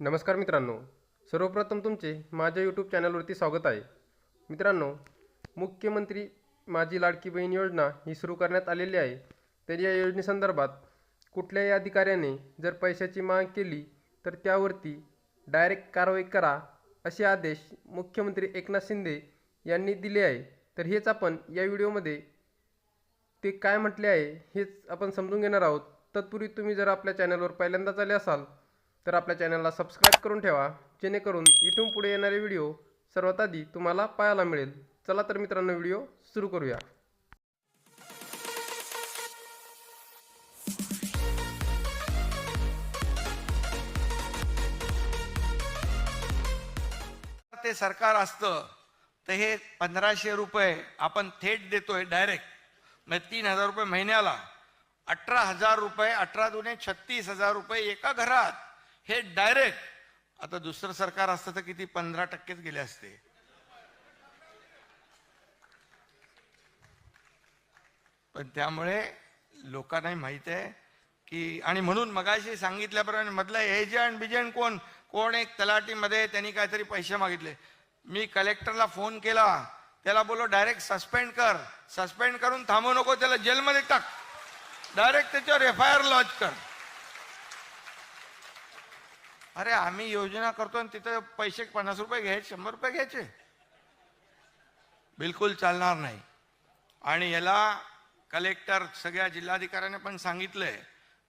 नमस्कार मित्रांनो सर्वप्रथम तुमचे माझ्या यूट्यूब चॅनलवरती स्वागत आहे. मित्रांनो मुख्यमंत्री माझी लाडकी बहीण योजना ही सुरू करण्यात आलेली आहे. तर या योजनेसंदर्भात कुठल्याही अधिकाऱ्याने जर पैशाची माग केली तर त्यावरती डायरेक्ट कारवाई करा असे आदेश मुख्यमंत्री एकनाथ शिंदे यांनी दिले आहे. तर हेच आपण या व्हिडिओमध्ये ते काय म्हटले आहे हेच आपण समजून घेणार आहोत. तत्पूर्वी तुम्ही जर आपल्या चॅनलवर पहिल्यांदाच आले असाल तर आपल्या चॅनलला सबस्क्राईब करून ठेवा जेणेकरून इथून पुढे येणारे व्हिडिओ सर्वात आधी तुम्हाला पाहायला मिळेल. चला तर मित्रांनो व्हिडिओ सुरू करूया. ते सरकार असतं तर हे पंधराशे रुपये आपण थेट देतोय डायरेक्ट म्हणजे तीन हजार रुपये महिन्याला अठरा हजार रुपये अठरा दुने छत्तीस हजार रुपये एका घरात. हे डायरेक्ट आता दुसरं सरकार असतं तर किती पंधरा टक्केच गेले असते. पण त्यामुळे लोकांनाही माहीत आहे की आणि म्हणून मगाशी सांगितल्याप्रमाणे मधला एजंट बिजंट कोण कोण एक तलाटीमध्ये त्यांनी काहीतरी पैसे मागितले. मी कलेक्टरला फोन केला. त्याला बोलो डायरेक्ट सस्पेंड कर. सस्पेंड करून थांबू नको त्याला जेलमध्ये टाक. डायरेक्ट त्याच्यावर एफ आय आर लॉन्च कर. अरे आम्ही योजना करतो आणि तिथं पैसे पन्नास रुपये घ्यायचे शंभर रुपये घ्यायचे. बिलकुल चालणार नाही. आणि याला कलेक्टर सगळ्या जिल्हाधिकाऱ्याने पण सांगितलंय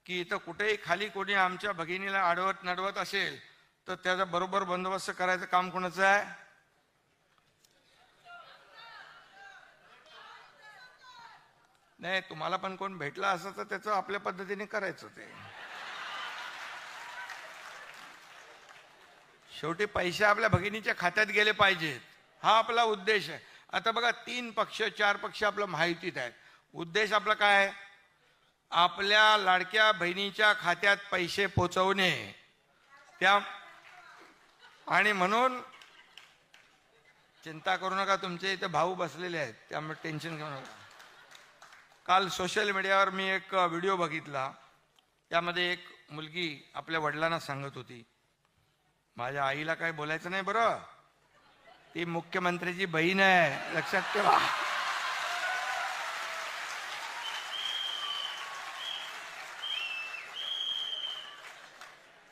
की इथं कुठेही खाली कोणी आमच्या भगिनीला आडवत नडवत असेल तर त्याचा बरोबर बंदोबस्त करायचं काम कोणाचं आहे? नाही तुम्हाला पण कोण भेटला असं तर त्याचं आपल्या पद्धतीने करायचं ते. शेवटी पैसे आपल्या भगिनीच्या खात्यात गेले पाहिजेत. हा आपला उद्देश आहे. आता बघा तीन पक्ष चार पक्ष आपलं माहितीत आहेत. उद्देश आपला काय? आहे? आपल्या लाडक्या बहिणीच्या खात्यात पैसे पोचवणे. त्या आणि म्हणून चिंता करू नका तुमचे इथे भाऊ बसलेले आहेत. त्यामुळे टेन्शन घेऊ नका. काल सोशल मीडियावर मी एक व्हिडिओ बघितला. त्यामध्ये एक मुलगी आपल्या वडिलांना सांगत होती. माझ्या आईला काही बोलायचं नाही बरं. ती मुख्यमंत्र्याची बहीण आहे. लक्षात ठेवा.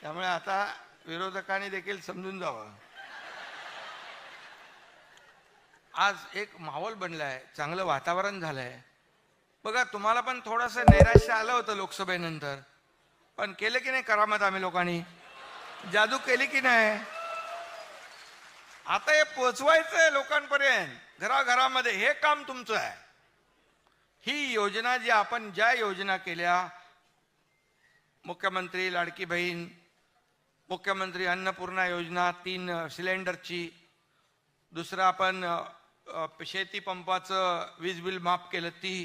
त्यामुळे आता विरोधकांनी देखील समजून जावं. आज एक माहोल बनलाय. चांगलं वातावरण झालंय. बघा तुम्हाला पण थोडस नैराश्य आलं होतं लोकसभेनंतर. पण केलं की नाही करामत आम्ही लोकांनी? जादू केली की नाही? आता हे पोचवायचंय लोकांपर्यंत. घराघरामध्ये हे काम तुमचं आहे. ही योजना जी आपण ज्या योजना केल्या मुख्यमंत्री लाडकी बहीण मुख्यमंत्री अन्नपूर्णा योजना तीन सिलेंडरची दुसरं आपण शेती पंपाचं वीज बिल माफ केलं ती